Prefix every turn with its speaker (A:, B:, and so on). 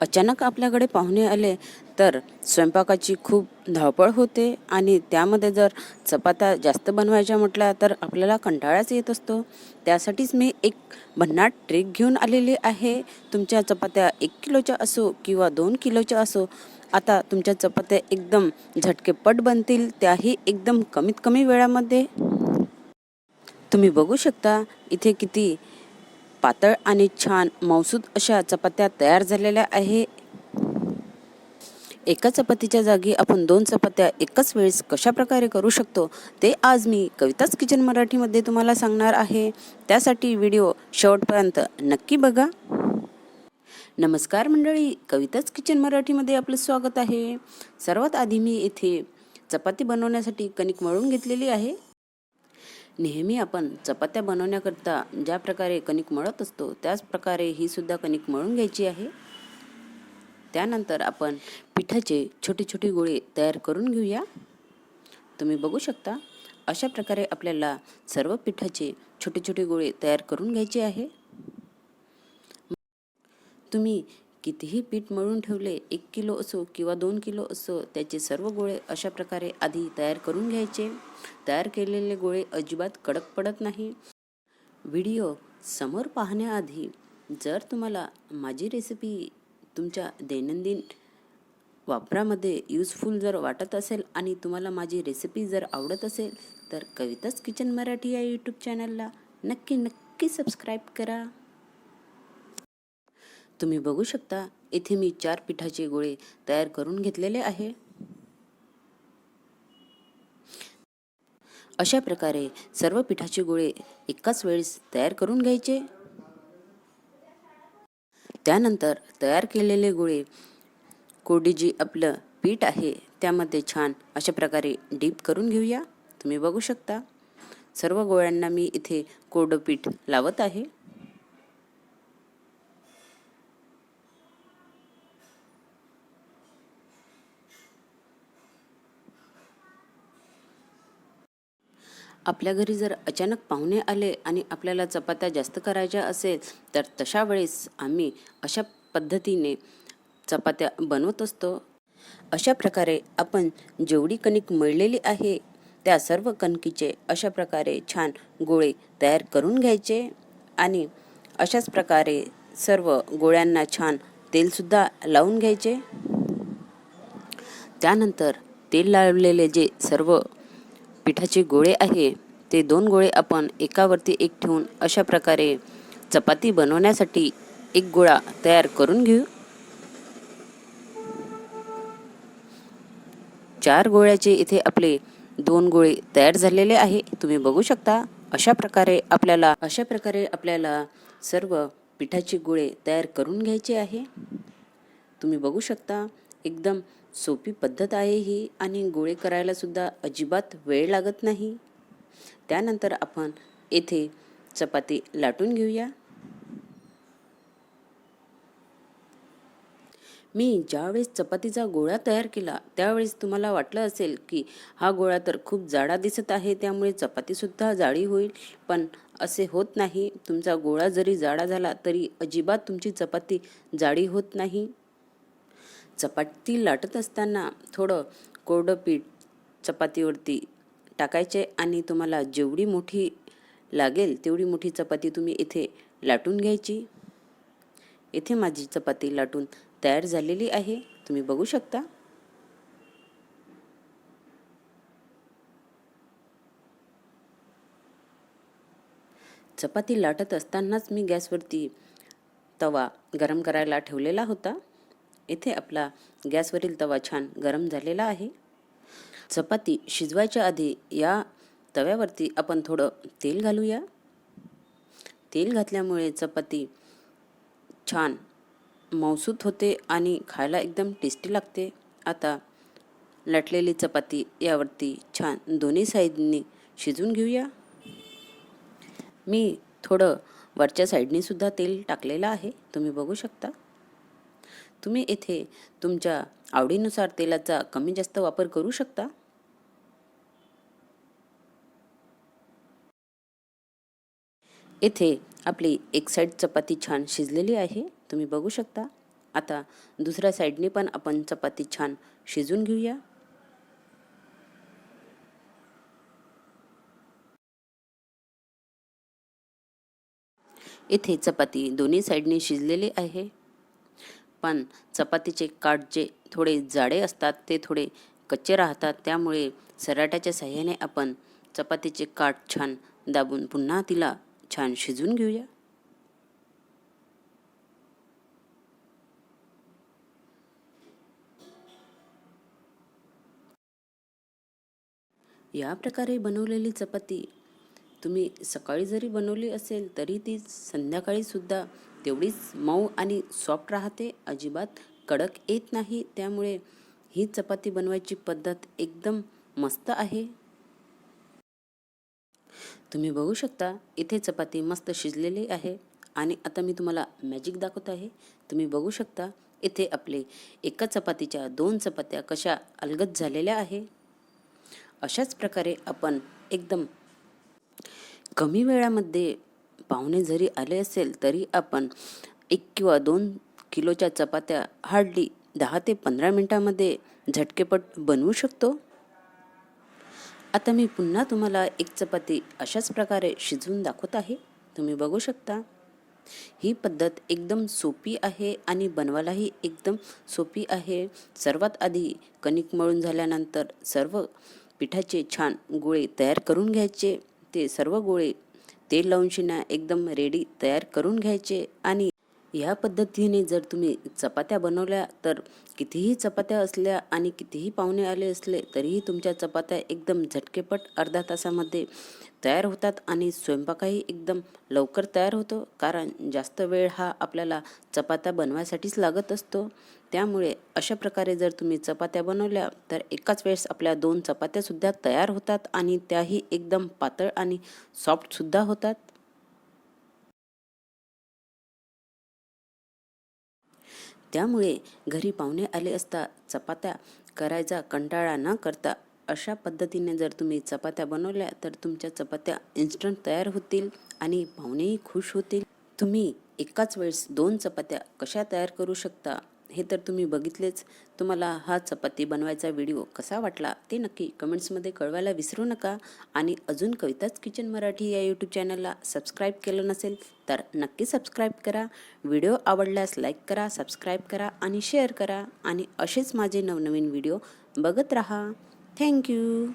A: अचानक आपल्याकडे पाहुणे आले तर स्वयंपाकाची खूप धावपळ होते आणि त्यामध्ये जर चपात्या जास्त बनवायच्या म्हटल्या तर आपल्याला कंटाळाच येत असतो. त्यासाठीच मी एक भन्नाट ट्रिक घेऊन आलेली आहे. तुमच्या चपात्या एक किलोच्या असो किंवा दोन किलोच्या असो आता तुमच्या चपात्या एकदम झटकेपट बनतील त्याही एकदम कमीत कमी वेळामध्ये. तुम्ही बघू शकता इथे किती पातळ आणि छान मौसूद अशा चपात्या तयार झालेल्या आहे. एका चपातीच्या जागी आपण दोन चपात्या एकाच वेळेस कशा प्रकारे करू शकतो ते आज मी कविताच किचन मराठीमध्ये तुम्हाला सांगणार आहे. त्यासाठी व्हिडिओ शेवटपर्यंत नक्की बघा. नमस्कार मंडळी कविताच किचन मराठीमध्ये आपलं स्वागत आहे. सर्वात आधी मी इथे चपाती बनवण्यासाठी कणिक मळून घेतलेली आहे. नेहमी आपण चपात्या बनवण्याकरता ज्या प्रकारे कणिक मळत असतो त्याच प्रकारे ही सुद्धा कणिक मळून घ्यायची आहे. त्यानंतर आपण पिठाचे छोटे छोटे गोळे तयार करून घेऊया. तुम्ही बघू शकता अशा प्रकारे आपल्याला सर्व पिठाचे छोटे छोटे गोळे तयार करून घ्यायचे आहे. तुम्ही कितीही पीठ मळून ठेवले एक किलो असो किंवा दोन किलो असो त्याचे सर्व गोळे अशा प्रकारे आधी तयार करून घ्यायचे. तयार केलेले गोळे अजिबात कडक पडत नाही. व्हिडिओ समोर पाहण्याआधी जर तुम्हाला माझी रेसिपी तुमच्या दैनंदिन वापरामध्ये यूजफुल जर वाटत असेल आणि तुम्हाला माझी रेसिपी जर आवडत असेल तर कविताच किचन मराठी या यूट्यूब चॅनलला नक्की नक्की सबस्क्राईब करा. तुम्ही बघू शकता इथे मी चार पिठाचे गोळे तयार करून घेतलेले आहे. अशा प्रकारे सर्व पिठाचे गोळे एकाच वेळेस तयार करून घ्यायचे. त्यानंतर तयार केलेले गोळे कोडी जी आपलं पीठ आहे त्यामध्ये छान अशा प्रकारे डीप करून घेऊया. तुम्ही बघू शकता सर्व गोळ्यांना मी इथे कोडं पीठ लावत आहे. आपल्या घरी जर अचानक पाहुणे आले आणि आपल्याला चपात्या जास्त करायच्या असेल तर तशा वेळेस आम्ही अशा पद्धतीने चपात्या बनवत असतो. अशा प्रकारे आपण जेवढी कणिक मळलेली आहे त्या सर्व कणकीचे अशा प्रकारे छान गोळे तयार करून घ्यायचे आणि अशाच प्रकारे सर्व गोळ्यांना छान तेलसुद्धा लावून घ्यायचे. त्यानंतर तेल लावलेले जे सर्व पिठाचे गोळे आहे ते दोन गोळे आपण एकावरती एक ठेवून अशा प्रकारे चपाती बनवण्यासाठी एक गोळा तयार करून घेऊ. चार गोळ्याचे इथे आपले दोन गोळे तयार झालेले आहे. तुम्ही बघू शकता अशा प्रकारे आपल्याला अशा प्रकारे आपल्याला सर्व पिठाचे गोळे तयार करून घ्यायचे आहे. तुम्ही बघू शकता एकदम सोपी पद्धत आहे ही आणि गोळे करायलासुद्धा अजिबात वेळ लागत नाही. त्यानंतर आपण येथे चपाती लाटून घेऊया. मी ज्यावेळेस चपातीचा गोळा तयार केला त्यावेळेस तुम्हाला वाटलं असेल की हा गोळा तर खूप जाडा दिसत आहे त्यामुळे चपातीसुद्धा जाडी होईल. पण असे होत नाही. तुमचा गोळा जरी जाडा झाला तरी अजिबात तुमची चपाती जाडी होत नाही. चपाती लाटत असताना थोडं कोरडं पीठ चपातीवरती टाकायचे आणि तुम्हाला जेवढी मोठी लागेल तेवढी मोठी चपाती तुम्ही इथे लाटून घ्यायची. इथे माझी चपाती लाटून तयार झालेली आहे. तुम्ही बघू शकता. चपाती लाटत असतानाच मी गॅसवरती तवा गरम करायला ठेवलेला होता. इथे आपला गॅसवरील तवा छान गरम झालेला आहे. चपाती शिजवायच्या आधी या तव्यावरती आपण थोडं तेल घालूया. तेल घातल्यामुळे चपाती छान मौसूत होते आणि खायला एकदम टेस्टी लागते. आता लटलेली चपाती यावरती छान दोन्ही साईडनी शिजून घेऊया. मी थोडं वरच्या साईडनीसुद्धा तेल टाकलेलं आहे. तुम्ही बघू शकता. तुम्ही येथे तुमच्या आवडीनुसार तेलाचा कमी जास्त वापर करू शकता? येथे आपली एक साईड चपाती छान शिजलेली आहे. तुम्ही बघू शकता. आता दुसऱ्या साईडने पण आपण चपाती छान शिजून घेऊया. इथे चपाती दोन्ही साईडने शिजलेली आहे. पण चपातीचे काठ जे थोडे जाडे असतात ते थोडे कच्चे राहतात. त्यामुळे सराट्याच्या साह्याने आपण चपातीचे काठ छान दाबून पुन्हा तिला छान शिजून घेऊया. या प्रकारे बनवलेली चपाती तुम्ही सकाळी जरी बनवली असेल तरी ती संध्याकाळीसुद्धा तेवढीच मऊ आणि सॉफ्ट राहते. अजिबात कडक येत नाही. त्यामुळे ही चपाती बनवायची पद्धत एकदम मस्त आहे. तुम्ही बघू शकता इथे चपाती मस्त शिजलेली आहे. आणि आता मी तुम्हाला मॅजिक दाखवत आहे. तुम्ही बघू शकता इथे आपले एका चपातीच्या दोन चपात्या कशा अलगद झालेल्या आहे. अशाच प्रकारे आपण एकदम कमी वेळामध्ये पाहुणे जरी आले असेल तरी आपण एक किंवा दोन किलोच्या चपात्या हार्डली दहा ते पंधरा मिनटामध्ये झटकेपट बनवू शकतो. आता मी पुन्हा तुम्हाला एक चपाती अशाच प्रकारे शिजवून दाखवत आहे. तुम्ही बघू शकता. ही पद्धत एकदम सोपी आहे आणि बनवायलाही एकदम सोपी आहे. सर्वात आधी कणिक मळून झाल्यानंतर सर्व पिठाचे छान गोळे तयार करून घ्यायचे. ते सर्व गोळे तेल लावून शिना एकदम रेडी तयार करून घ्यायचे. आणि ह्या पद्धतीने जर तुम्ही चपात्या बनवल्या तर कितीही चपात्या असल्या आणि कितीही पाहुणे आले असले तरीही तुमच्या चपात्या एकदम झटकेपट अर्धा तासामध्ये तयार होतात आणि स्वयंपाकही एकदम लवकर तयार होतो. कारण जास्त वेळ हा आपल्याला चपात्या बनवायसाठीच लागत असतो. त्यामुळे अशा प्रकारे जर तुम्ही चपात्या बनवल्या तर एकाच वेळेस आपल्या दोन चपात्यासुद्धा तयार होतात आणि त्याही एकदम पातळ आणि सॉफ्टसुद्धा होतात. त्यामुळे घरी पाहुणे आले असता चपात्या करायचा कंटाळा न करता अशा पद्धतीने जर तुम्ही चपात्या बनवल्या तर तुमच्या चपात्या इन्स्टंट तयार होतील आणि पाहुणेही खुश होतील. तुम्ही एकाच वेळेस दोन चपात्या कशा तयार करू शकता? हे तर तुम्ही बघितलेच. तुम्हाला हा चपाती बनवायचा व्हिडिओ कसा वाटला ते नक्की कमेंट्समध्ये कळवायला विसरू नका. आणि अजून कविताच किचन मराठी या यूट्यूब चॅनलला सबस्क्राईब केलं नसेल तर नक्की सबस्क्राईब करा. व्हिडिओ आवडल्यास लाईक करा सबस्क्राईब करा आणि शेअर करा. आणि असेच माझे नवनवीन व्हिडिओ बघत राहा. थँक्यू